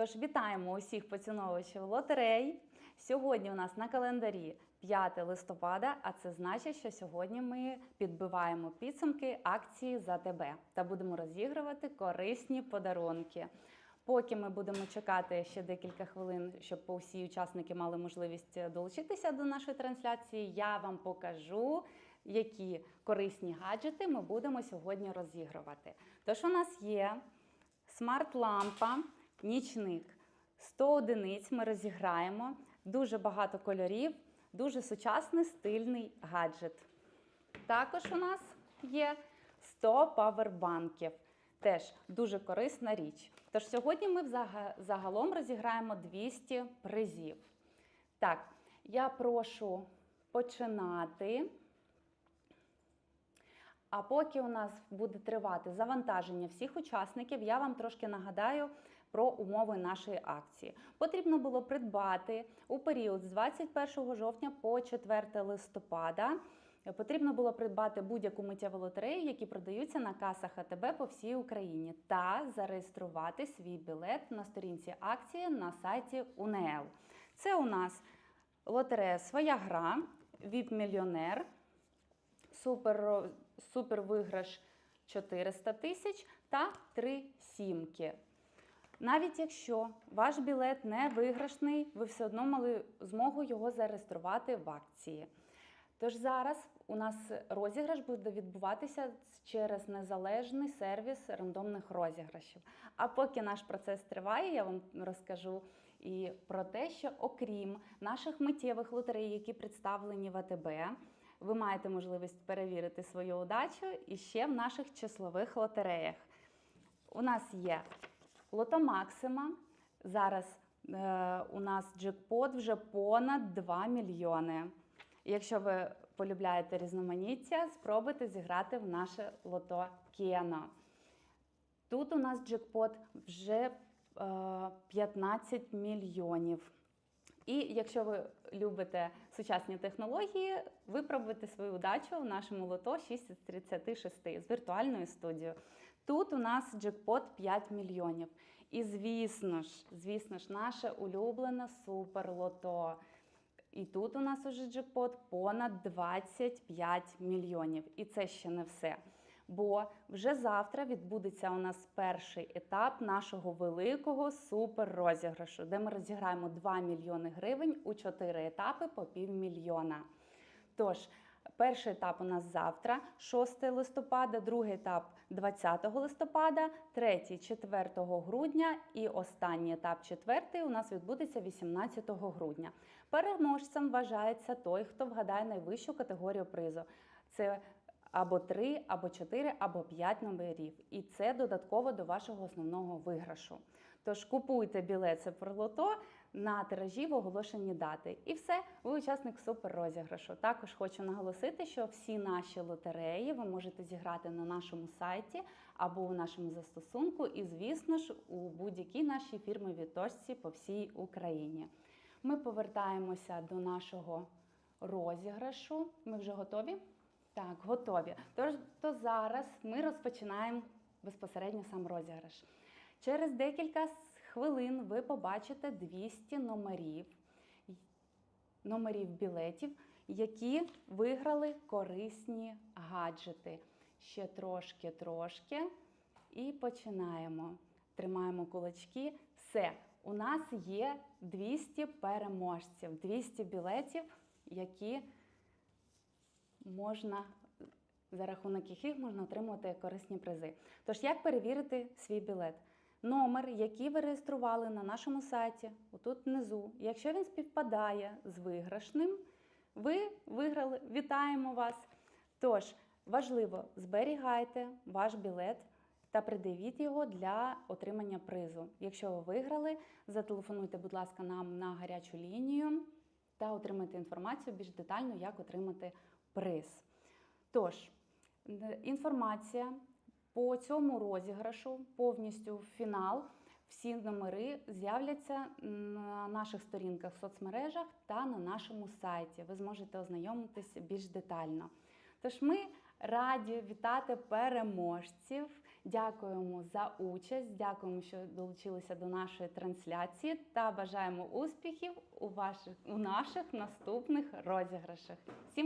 Тож вітаємо усіх поціновувачів лотерей. Сьогодні у нас на календарі 5 листопада, а це значить, що сьогодні ми підбиваємо підсумки акції за тебе та будемо розігрувати корисні подарунки. Поки ми будемо чекати ще декілька хвилин, щоб усі учасники мали можливість долучитися до нашої трансляції, я вам покажу, які корисні гаджети ми будемо сьогодні розігрувати. Тож у нас є смарт-лампа, нічник. 100 одиниць ми розіграємо. Дуже багато кольорів, дуже сучасний стильний гаджет. Також у нас є 100 павербанків. Теж дуже корисна річ. Тож сьогодні ми загалом розіграємо 200 призів. Так, я прошу починати. А поки у нас буде тривати завантаження всіх учасників, я вам трошки нагадаю про умови нашої акції. Потрібно було придбати у період з 21 жовтня по 4 листопада. Потрібно було придбати будь-яку миттєву лотерею, які продаються на касах АТБ по всій Україні, та зареєструвати свій білет на сторінці акції на сайті УНЕЛ. Це у нас лотерея Своя гра, ВІП-мільйонер, супер, супер виграш 400 тисяч та 3 сімки. Навіть якщо ваш білет не виграшний, ви все одно мали змогу його зареєструвати в акції. Тож зараз у нас розіграш буде відбуватися через незалежний сервіс рандомних розіграшів. А поки наш процес триває, я вам розкажу і про те, що окрім наших миттєвих лотерей, які представлені в АТБ, ви маєте можливість перевірити свою удачу і ще в наших числових лотереях. У нас є Лото Максима. Зараз е, у нас джекпот вже понад 2 мільйони. Якщо ви полюбляєте різноманіття, спробуйте зіграти в наше лото Кено. Тут у нас джекпот вже е, 15 мільйонів. І якщо ви любите сучасні технології, випробуйте свою удачу в нашому лото 6 з 36 з віртуальною студією. Тут у нас джекпот 5 мільйонів. І звісно ж, звісно ж, наше улюблене суперлото. І тут у нас уже джекпот понад 25 мільйонів. І це ще не все. Бо вже завтра відбудеться у нас перший етап нашого великого суперрозіграшу, де ми розіграємо 2 мільйони гривень у 4 етапи по півмільйона. Тож, перший етап у нас завтра, 6 листопада, другий етап 20 листопада, третій 4 грудня і останній етап четвертий у нас відбудеться 18 грудня. Переможцем вважається той, хто вгадає найвищу категорію призу. Це або 3, або 4, або 5 номерів. І це додатково до вашого основного виграшу. Тож купуйте білет Сеперлото на тиражі в оголошенні дати. І все, ви учасник суперрозіграшу. Також хочу наголосити, що всі наші лотереї ви можете зіграти на нашому сайті або у нашому застосунку, і, звісно ж, у будь-якій нашій фірмовій точці по всій Україні. Ми повертаємося до нашого розіграшу. Ми вже готові? Так, готові. Тож то зараз ми розпочинаємо безпосередньо сам розіграш. Через декілька хвилин ви побачите 200 номерів, номерів білетів, які виграли корисні гаджети. Ще трошки, трошки. І починаємо. Тримаємо кулачки. Все, у нас є 200 переможців, 200 білетів, які можна за рахунок яких можна отримувати корисні призи. Тож, як перевірити свій білет? Номер, який ви реєстрували на нашому сайті, отут внизу. Якщо він співпадає з виграшним, ви виграли, вітаємо вас. Тож, важливо, зберігайте ваш білет та придивіть його для отримання призу. Якщо ви виграли, зателефонуйте, будь ласка, нам на гарячу лінію та отримайте інформацію більш детально, як отримати приз. Тож, інформація по цьому розіграшу повністю в фінал. Всі номери з'являться на наших сторінках в соцмережах та на нашому сайті. Ви зможете ознайомитися більш детально. Тож ми раді вітати переможців, Дякуємо за участь, дякуємо, що долучилися до нашої трансляції та бажаємо успіхів у ваших у наших наступних розіграшах. Всім